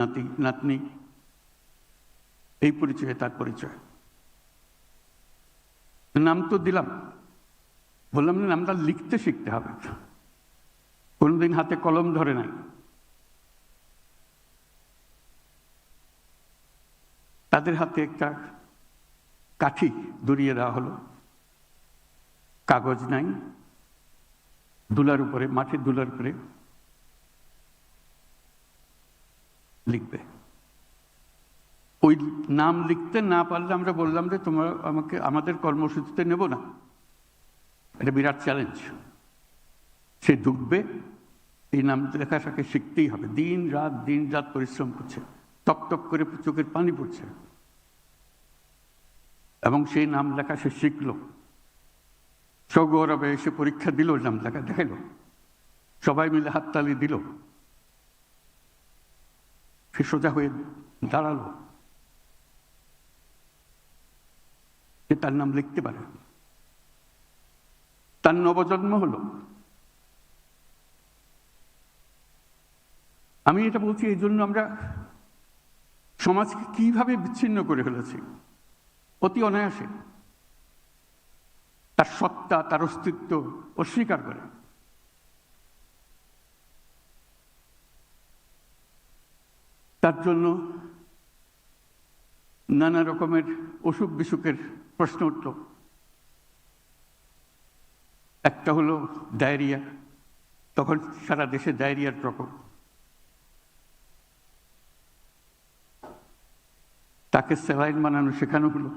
নাতি, নাতনি, এই পরিচয়ে, তার পরিচয়। নাম তো দিলাম। বললাম, না, নামটা লিখতে শিখতে হবে। কোনোদিন হাতে কলম ধরে নাই। তাদের হাতে একটা কাঠি দড়িয়ে দেওয়া হলো। কাগজ নাই। দুলার উপরে মাটির দুলার উপরে লিখবে। ওই নাম লিখতে না পারলে আমরা বললাম যে তোমরা আমাকে, আমাদের কর্মসূচিতে নেব না। এটা বিরাট চ্যালেঞ্জ সে ঢুকবে এই নাম লেখাটাকে শিখতেই হবে। দিন রাত দিন রাত পরিশ্রম করছে। টপ টপ করে চোখের পানি পড়ছে। এবং সেই নাম লেখা সে শিখল। সগৌরবে এসে পরীক্ষা দিল নাম লেখা, দেখাইল। সবাই মিলে হাততালি দিল। সে সোজা হয়ে দাঁড়াল। সে তার নাম লিখতে পারে। তার নবজন্ম হলো। আমি এটা বলছি, এই জন্য আমরা সমাজকে কীভাবে বিচ্ছিন্ন করে ফেলেছি? অতি অনায়াসে। তার সত্তা, তার অস্তিত্ব অস্বীকার করে। তার জন্য নানা রকমের অসুখ বিসুখের প্রশ্ন উঠল। একটা হলো ডায়রিয়া, তখন সারা দেশে ডায়রিয়ার প্রকোপ। তাকে স্যালাইন বানানো শেখানো হলো।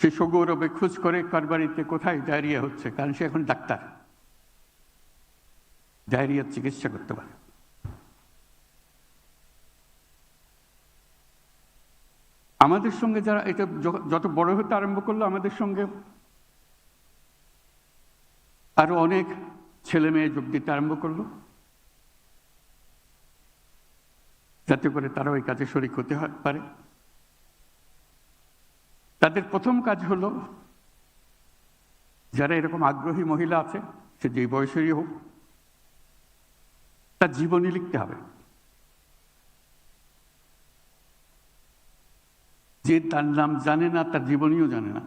সে সগৌরবে খোঁজ করে কার বাড়িতে কোথায় ডায়রিয়া হচ্ছে, কারণ সে এখন ডাক্তার। ডায়রিয়ার চিকিৎসা করতে পারে। আমাদের সঙ্গে যারা এটা যত বড় হতে আরম্ভ করল, আমাদের সঙ্গে আরও অনেক ছেলে মেয়ে যোগ দিতে আরম্ভ করল। যাতে করে তারা ওই কাজে শরিক হতে পারে। তাদের প্রথম কাজ হলো, যারা এরকম আগ্রহী মহিলা আছে, সে যে বয়সেরই হোক, তার জীবনী লিখতে হবে। যে তার নাম জানে না, তার জীবনীও জানে না।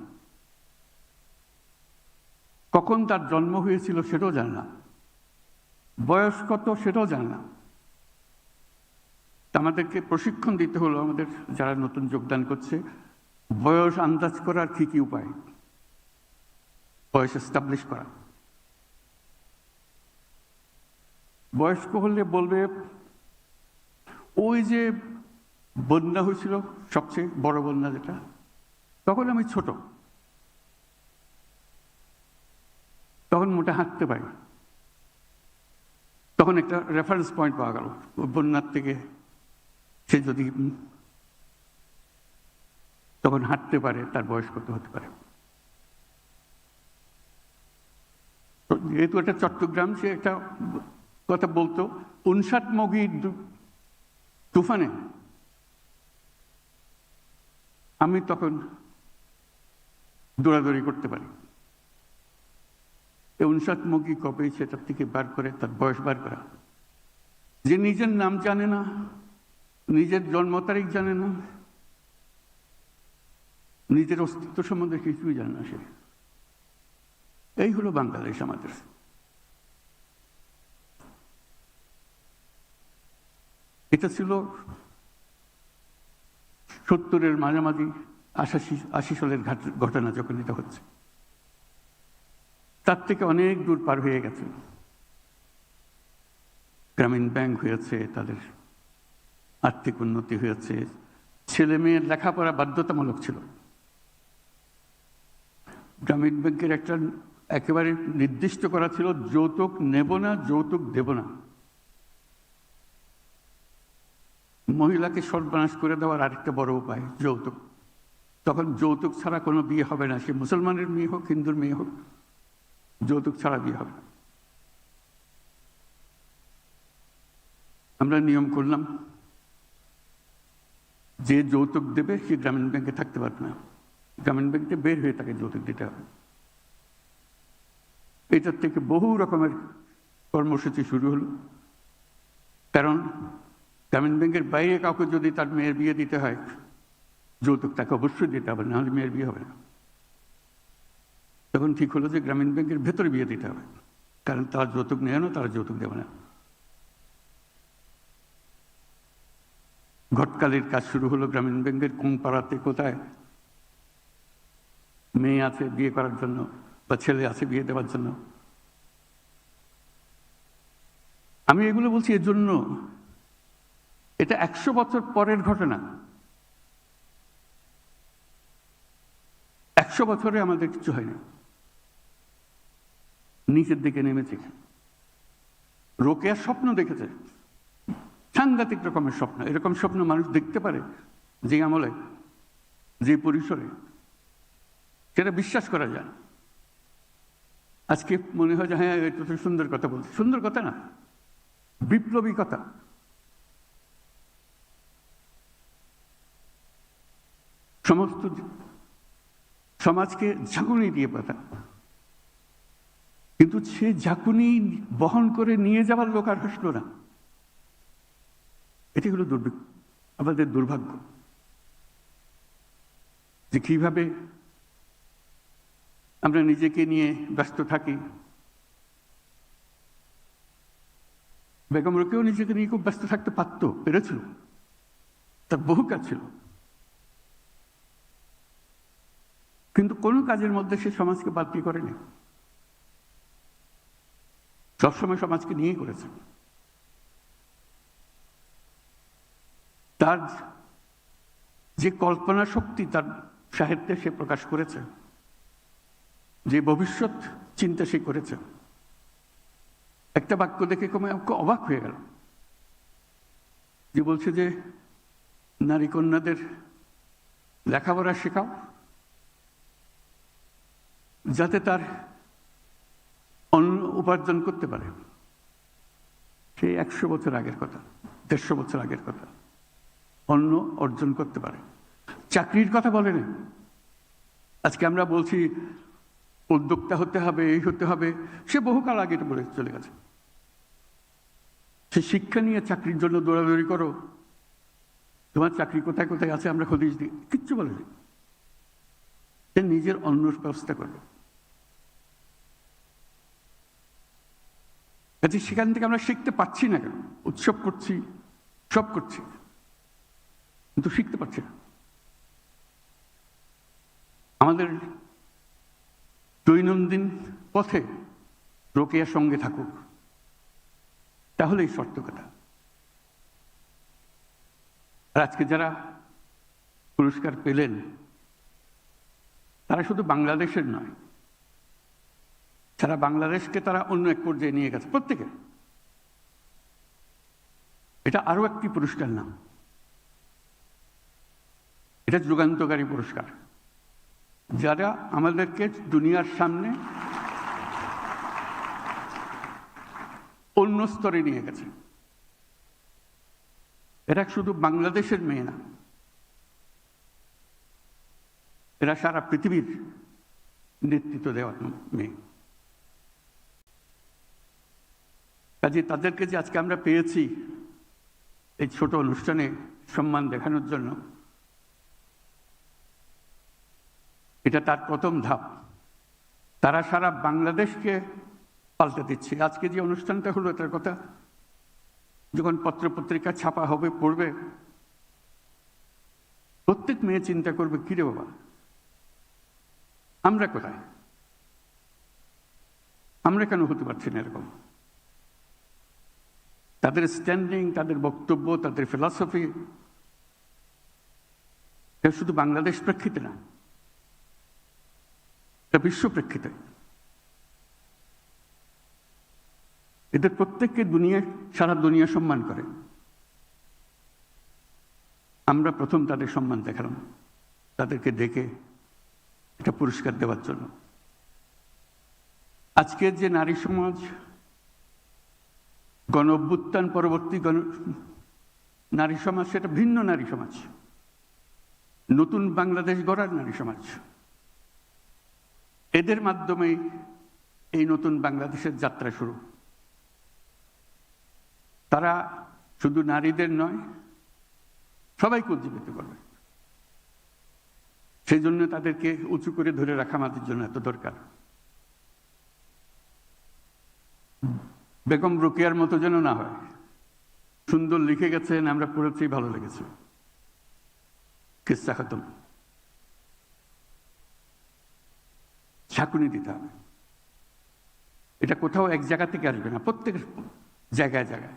কখন তার জন্ম হয়েছিল সেটাও জানে না। বয়স কত সেটাও জানে না। আমাদেরকে প্রশিক্ষণ দিতে হলো, আমাদের যারা নতুন যোগদান করছে। বয়স আন্দাজ করার কি কি উপায়? বয়স এস্টাবলিশ করা। বয়স্ক হলে বলবে, ওই যে বন্যা হয়েছিল, সবচেয়ে বড় বন্যা যেটা। তখন আমি ছোট। তখন মোটা হাঁটতে পারি। তখন একটা রেফারেন্স পয়েন্ট পাওয়া গেল। বন্যার থেকে সে যদি তখন হাঁটতে পারে, তার বয়স কত হতে পারে। যেহেতু একটা চট্টগ্রাম, সে একটা কথা বলতো, উনষাট মগি তুফানে আমি তখন দৌড়াদৌড়ি করতে পারি। এই উনষাট মগি কবে সেটার থেকে বার করে, তার বয়স বার করা। যে নিজের নাম জানে না, নিজের জন্ম তারিখ জানে না, নিজের অস্তিত্ব সম্বন্ধে কিছুই জানে না সে। এই হলো বাংলাদেশ আমাদের। এটা ছিল সত্তরের মাঝামাঝি আশাশি, আশি সালের ঘটনা যখন এটা হচ্ছে। তার থেকে অনেক দূর পার হয়ে গেছে। গ্রামীণ ব্যাংক হয়েছে, তাদের আর্থিক উন্নতি হয়েছে। ছেলে মেয়ের লেখাপড়া বাধ্যতামূলক ছিল। গ্রামীণ ব্যাংকের একটা একেবারে নির্দিষ্ট করা ছিল, যৌতুক নেব না, যৌতুক দেব না। মহিলাকে সর্বনাশ করে দেওয়ার আরেকটা বড় উপায়, যৌতুক। তখন যৌতুক ছাড়া কোনো বিয়ে হবে না। সে মুসলমানের মেয়ে হোক, হিন্দুর মেয়ে হোক, যৌতুক ছাড়া বিয়ে হবে আমরা নিয়ম করলাম, যে যৌতুক দেবে, সে গ্রামীণ ব্যাংকে থাকতে পারবে না। গ্রামীণ ব্যাংকে বের হয়ে তাকে যৌতুক দিতে হবে। এটার থেকে বহু রকমের কর্মসূচি শুরু হলো। কারণ গ্রামীণ ব্যাংকের বাইরে কাউকে যদি তার মেয়ের বিয়ে দিতে হয়, যৌতুক তাকে অবশ্যই দিতে হবে, নাহলে মেয়ের বিয়ে হবে না। তখন ঠিক হলো যে গ্রামীণ ব্যাংকের ভেতরে বিয়ে দিতে হবে, কারণ তারা যৌতুক নেয় না, তারা যৌতুক দেবে না। ঘটকালির কাজ শুরু হলো গ্রামীণ ব্যাংকের কোন পাড়াতে কোথায়। মেয়ে আছে বিয়ে করার জন্য বা ছেলে আছে বিয়ে দেওয়ার জন্য। আমি এগুলো বলছি এর জন্য এটা একশো বছর পরের ঘটনা। একশো বছরে আমাদের কিছু হয়নি নিচের দিকে নেমেছে। রোকেয়ার স্বপ্ন দেখেছে। সাংঘাতিক রকমের স্বপ্ন। এরকম স্বপ্ন মানুষ দেখতে পারে যে আমলে, যে পরিসরে। সেটা বিশ্বাস করা যায়। আজকে মনে হয় যে হ্যাঁ এটা তো সুন্দর কথা বলছে। সুন্দর কথা না। বিপ্লবী কথা। সমস্ত সমাজকে ঝাঁকুনি দিয়ে পাতা। কিন্তু সে ঝাঁকুনি বহন করে নিয়ে যাওয়ার লোক আর হাসলো না। এটি হলো দুর্ভিক্ষ আমাদের দুর্ভাগ্য। যে কীভাবে আমরা নিজেকে নিয়ে ব্যস্ত থাকি। বেগম রোকেও নিজেকে নিয়ে খুব ব্যস্ত থাকতে পারত, পেরেছিল। তার বহু কাজ ছিল। কিন্তু কোনো কাজের মধ্যে সে সমাজকে দিয়ে করেনি। সবসময় সমাজকে নিয়ে করেছে। তার যে কল্পনা শক্তি, তার সাহিত্যে সে প্রকাশ করেছে। যে ভবিষ্যৎ চিন্তা সে করেছে। একটা বাক্য দেখে কমে অবাক হয়ে গেল। যে বলছে যে, নারী কন্যাদের লেখাপড়া শেখাও যাতে তার অন্ন উপার্জন করতে পারে। সেই একশো বছর আগের কথা, দেড়শো বছর আগের কথা। অন্ন অর্জন করতে পারে। চাকরির কথা বলে না। আজকে আমরা বলছি, উদ্যোক্তা হতে হবে, এই হতে হবে। সে বহুকাল আগে বলে চলে গেছে। সে শিক্ষা নিয়ে চাকরির জন্য দৌড়াদৌড়ি করো। তোমার চাকরি কোথায় কোথায় আছে আমরা খদিস দিই কিচ্ছু বলেনি সে নিজের অন্য ব্যবস্থা করবে। কাজে সেখান থেকে আমরা শিখতে পাচ্ছি না কেন? উৎসব করছি, সব করছি। কিন্তু শিখতে পারছি না। আমাদের দৈনন্দিন পথে রোকেয়ার সঙ্গে থাকুক তাহলেই সার্থকতা। আর আজকে যারা পুরস্কার পেলেন, তারা শুধু বাংলাদেশের নয় সারা বাংলাদেশকে তারা অন্য এক পর্যায়ে নিয়ে গেছে, প্রত্যেকে। এটা আরও একটি পুরস্কার নাম। এটা যুগান্তকারী পুরস্কার। যারা আমাদেরকে দুনিয়ার সামনে অন্য স্তরে নিয়ে গেছে। এরা শুধু বাংলাদেশের মেয়ে না, এরা সারা পৃথিবীর নেতৃত্ব দেওয়ার মেয়ে। কাজে তাদেরকে যে আজকে আমরা পেয়েছি এই ছোট অনুষ্ঠানে সম্মান দেখানোর জন্য, এটা তার প্রথম ধাপ। তারা সারা বাংলাদেশকে পাল্টে দিচ্ছে। আজকে যে অনুষ্ঠানটা হলো এটার কথা, যখন পত্রপত্রিকা ছাপা হবে, পড়বে, প্রত্যেক মেয়ে চিন্তা করবে, কিরে বাবা, আমরা কোথায়? আমরা কেন হতে পারছি না এরকম? তাদের স্ট্যান্ডিং তাদের বক্তব্য, তাদের ফিলসফি এটা শুধু বাংলাদেশ প্রেক্ষিতে না, এটা বিশ্ব প্রেক্ষিতে। এদের প্রত্যেককে দুনিয়া, সারা দুনিয়া সম্মান করে। আমরা প্রথম তাদের সম্মান দেখালাম, তাদেরকে ডেকে এটা পুরস্কার দেওয়ার জন্য। আজকের যে নারী সমাজ গণ অভ্যুত্থান পরবর্তী গণ নারী সমাজ, সেটা ভিন্ন নারী সমাজ। নতুন বাংলাদেশ গড়ার নারী সমাজ। এদের মাধ্যমে এই নতুন বাংলাদেশের যাত্রা শুরু। তারা শুধু নারীদের নয়, সবাইকে উজ্জীবিত করবে। সেই জন্য তাদেরকে উঁচু করে ধরে রাখা আমাদের জন্য এত দরকার। বেগম রোকেয়ার মতো যেন না হয়। সুন্দর লিখে গেছেন, আমরা পড়েছি, ভালো লেগেছে। কিস্সা খতম। ঝাঁকুনি দিতে হবে। এটা কোথাও এক জায়গা থেকে আসবে না, প্রত্যেক জায়গায় জায়গায়।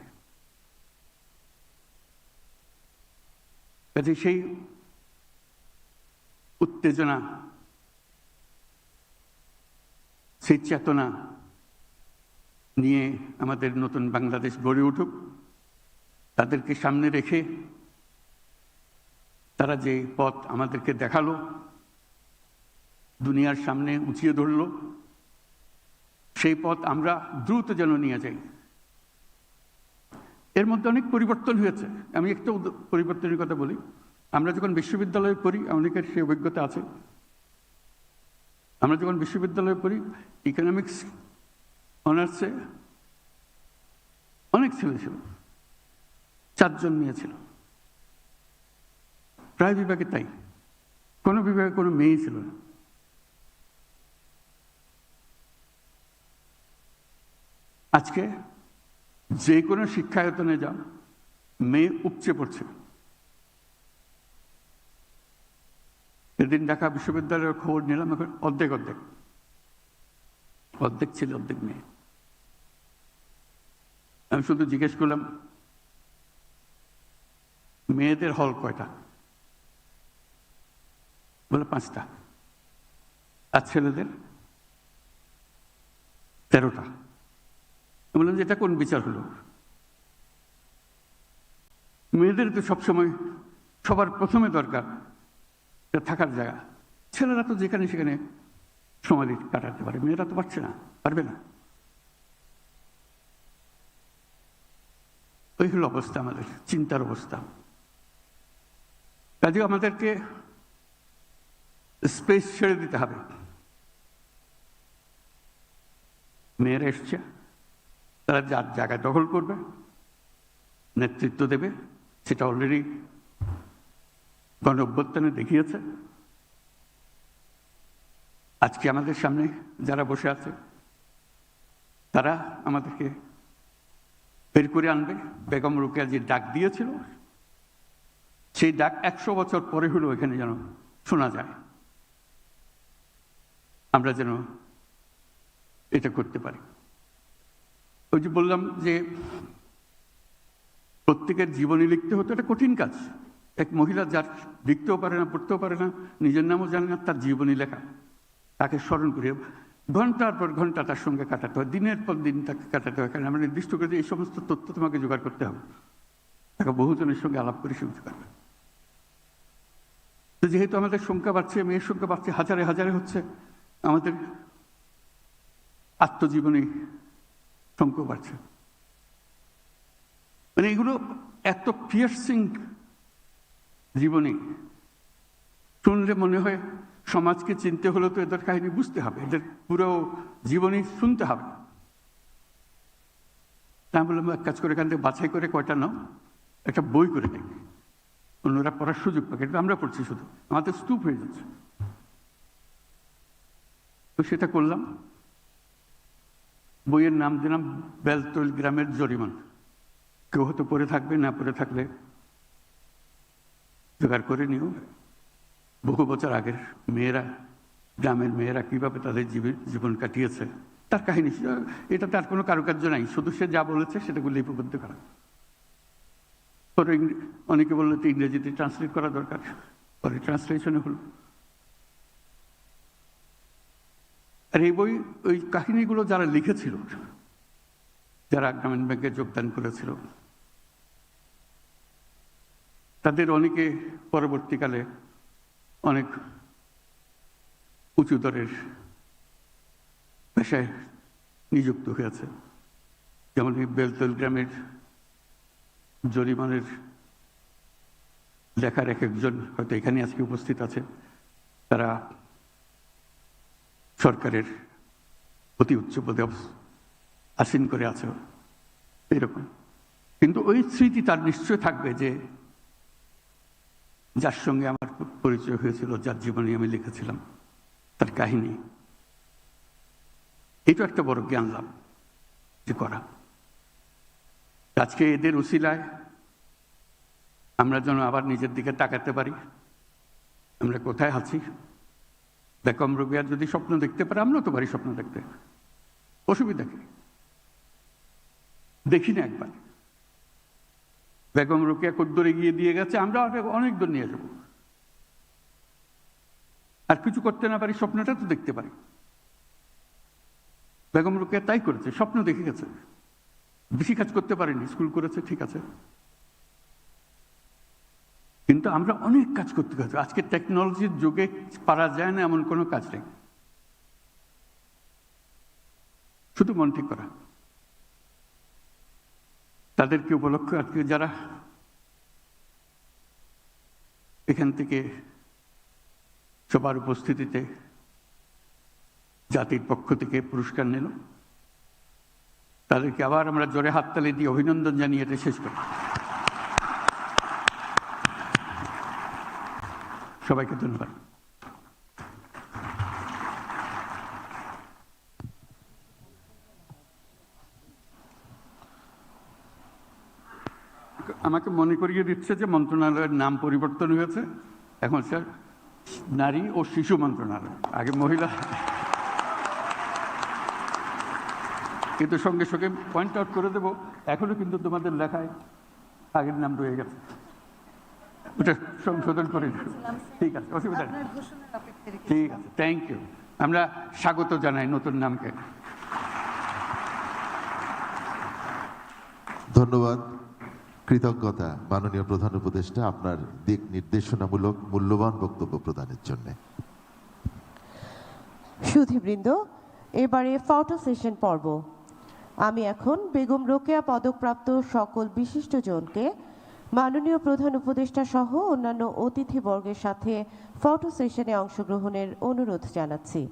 কাজে সেই উত্তেজনা, সেই চেতনা নিয়ে আমাদের নতুন বাংলাদেশ গড়ে উঠুক, তাদেরকে সামনে রেখে তারা যে পথ আমাদেরকে দেখাল, দুনিয়ার সামনে উঁচিয়ে ধরল, সেই পথ আমরা দ্রুত যেন নিয়ে যাই। এর মধ্যে অনেক পরিবর্তন হয়েছে। আমি একটা পরিবর্তনের কথা বলি। আমরা যখন বিশ্ববিদ্যালয়ে পড়ি, অনেকের সেই অভিজ্ঞতা আছে। আমরা যখন বিশ্ববিদ্যালয়ে পড়ি ইকোনমিক্স অনার্সে অনেক ছেলে ছিল, চারজন মেয়ে ছিল। প্রায় বিভাগে তাই, কোনো বিভাগে কোনো মেয়েই ছিল না। আজকে যে কোনো শিক্ষায়তনে যাও, মেয়ে উপচে পড়ছে। এদিন ঢাকা বিশ্ববিদ্যালয়ের খবর নিলাম, এখন অর্ধেক অর্ধেক। অর্ধেক ছিল, অর্ধেক মেয়ে। আমি শুধু জিজ্ঞেস করলাম, মেয়েদের হল কয়টা? বলে পাঁচটা। আর ছেলেদের? তেরোটা। বললাম যে এটা কোন বিচার হলো? মেয়েদের তো সবসময় সবার প্রথমে দরকার থাকার জায়গা। ছেলেরা তো যেখানে সেখানে সময় কাটাতে পারে, মেয়েরা তো পারছে না, পারবে না। ওই হলো অবস্থা আমাদের, চিন্তার অবস্থা। কাজে আমাদেরকে স্পেস ছেড়ে দিতে হবে। মেয়েরা এসছে, তারা যার জায়গা দখল করবে, নেতৃত্ব দেবে, সেটা অলরেডি গণ অভ্যুত্থানে দেখিয়েছে। আজকে আমাদের সামনে যারা বসে আছে, তারা আমাদেরকে বের করে আনবে বেগম রোকেয়া যে ডাক দিয়েছিল, সেই ডাক একশো বছর পরে হলেও এখানে যেন শোনা যায়। আমরা যেন এটা করতে পারি। ওই যে বললাম যে প্রত্যেকের জীবনী লিখতে হতো, এটা কঠিন কাজ। এক মহিলা যার লিখতেও পারে না, পড়তেও পারে না, নিজের নামও জানে না, তার জীবনী লেখা, তাকে স্মরণ করে ঘণ্টার পর ঘণ্টা তার সঙ্গে কাটাতে হয়, দিনের পর দিন তাকে কাটাতে হয়। কারণ আমরা নির্দিষ্ট করে এই সমস্ত তথ্য তোমাকে জোগাড় করতে হবে। তাকে বহুজনের সঙ্গে আলাপ করে শুনতে পারবে। তো যেহেতু আমাদের সংখ্যা বাড়ছে, মেয়ের সংখ্যা বাড়ছে, হাজারে হাজারে হচ্ছে, আমাদের আত্মজীবনী সংখ্যা বাড়ছে। মানে এগুলো এত পিয়ার্সিং জীবনী, শুনলে মনে হয় সমাজকে চিনতে হলে তো এদের কাহিনী বুঝতে হবে, এদের পুরো জীবনী শুনতে হবে। তা বললাম এক কাজ করে, এখান থেকে বাছাই করে কয়টা নাও, একটা বই করে দেখ অন্যরা পড়ার সুযোগ পাবে কিন্তু আমরা পড়ছি শুধু, আমাদের স্তূপ হয়ে যাচ্ছে। তো সেটা করলাম। বইয়ের নাম দিলাম, বেলতল গ্রামের জরিমান। কেউ হয়তো পড়ে থাকবে, না পড়ে থাকলে জোগাড় করে নিও। বহু বছর আগের মেয়েরা, গ্রামের মেয়েরা কীভাবে তাদের জীবন কাটিয়েছে, তার কাহিনী, এটা তার কোনো কারুকার্য নাই। শুধু সে যা বলেছে সেটাকে লিপিবদ্ধ করা। পরে অনেকে বলল তো ইংরেজিতে ট্রান্সলেট করা দরকার। পরে ট্রান্সলেশনে হলো। আর এই বই, ওই কাহিনীগুলো যারা লিখেছিল, যারা গ্রামীণ ব্যাংকে যোগদান করেছিল, তাদের অনেকে পরবর্তীকালে অনেক উঁচু দরের পেশায় নিযুক্ত হয়েছে। যেমন এই বেলতল গ্রামের জরিমানের লেখার এক একজন হয়তো এখানে আজকে উপস্থিত আছে। তারা সরকারের অতি উচ্চ পদে আসীন করে আছে এরকম। কিন্তু ওই স্মৃতি তার নিশ্চয় থাকবে যে, যার সঙ্গে আমার পরিচয় হয়েছিল যার জীবনে আমি লিখেছিলাম, তার কাহিনী। এটা একটা বড় জ্ঞান লাভ যে করা। আজকে এদের উসিলায় আমরা যেন আবার নিজের দিকে তাকাতে পারি। আমরা কোথায় আছি? বেগম রোগিয়ার যদি স্বপ্ন দেখতে পারে, আমরাও তো পারি স্বপ্ন দেখতে। অসুবিধা কি? দেখি না একবার। বেগম রোকেয়া কদ্দরে গিয়ে দিয়ে গেছে, আমরা অনেক দূর নিয়ে যাব। আর কিছু করতে না পারি স্বপ্নটা তো দেখতে পারি। বেগম রোকেয়া তাই করেছে, স্বপ্ন দেখে গেছে। বেশি কাজ করতে পারেনি, স্কুল করেছে, ঠিক আছে। কিন্তু আমরা অনেক কাজ করতে গেছি। আজকে টেকনোলজির যুগে পারা যায় না এমন কোনো কাজ নেই। শুধু মন ঠিক করা। তাদেরকে উপলক্ষ আজকে যারা এখান থেকে সবার উপস্থিতিতে জাতির পক্ষ থেকে পুরস্কার নিল। তাদেরকে আবার আমরা জোরে হাততালি দিয়ে অভিনন্দন জানিয়ে এটা শেষ করি সবাইকে ধন্যবাদ। আমাকে মনে করিয়ে দিচ্ছে যে মন্ত্রণালয়ের নাম পরিবর্তন হয়েছে। এখন স্যার নারী ও শিশু মন্ত্রণালয়। আগে মহিলা। কিন্তু সঙ্গে সঙ্গে পয়েন্ট আউট করে দেবো। এখনও কিন্তু তোমাদের লেখায় আগের নাম রয়ে গেছে। ওটা সংশোধন করে ঠিক আছে অসুবিধা নেই। ঠিক আছে থ্যাংক ইউ আমরা স্বাগত জানাই নতুন নামকে। ধন্যবাদ। কৃতজ্ঞতা মাননীয় প্রধান উপদেষ্টা আপনার দিক নির্দেশনামূলক মূল্যবান বক্তব্য প্রদানের জন্য। সুধীবৃন্দ, এবারে ফটো সেশন পর্ব। আমি এখন বেগম রোকেয়া পদকপ্রাপ্ত সকল বিশিষ্টজনকে মাননীয় প্রধান উপদেষ্টা সহ অন্যান্য অতিথিবর্গের সাথে ফটো সেশনে অংশগ্রহণের অনুরোধ জানাচ্ছি।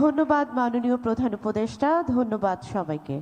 ধন্যবাদ মাননীয় প্রধান উপদেষ্টা ধন্যবাদ সবাইকে।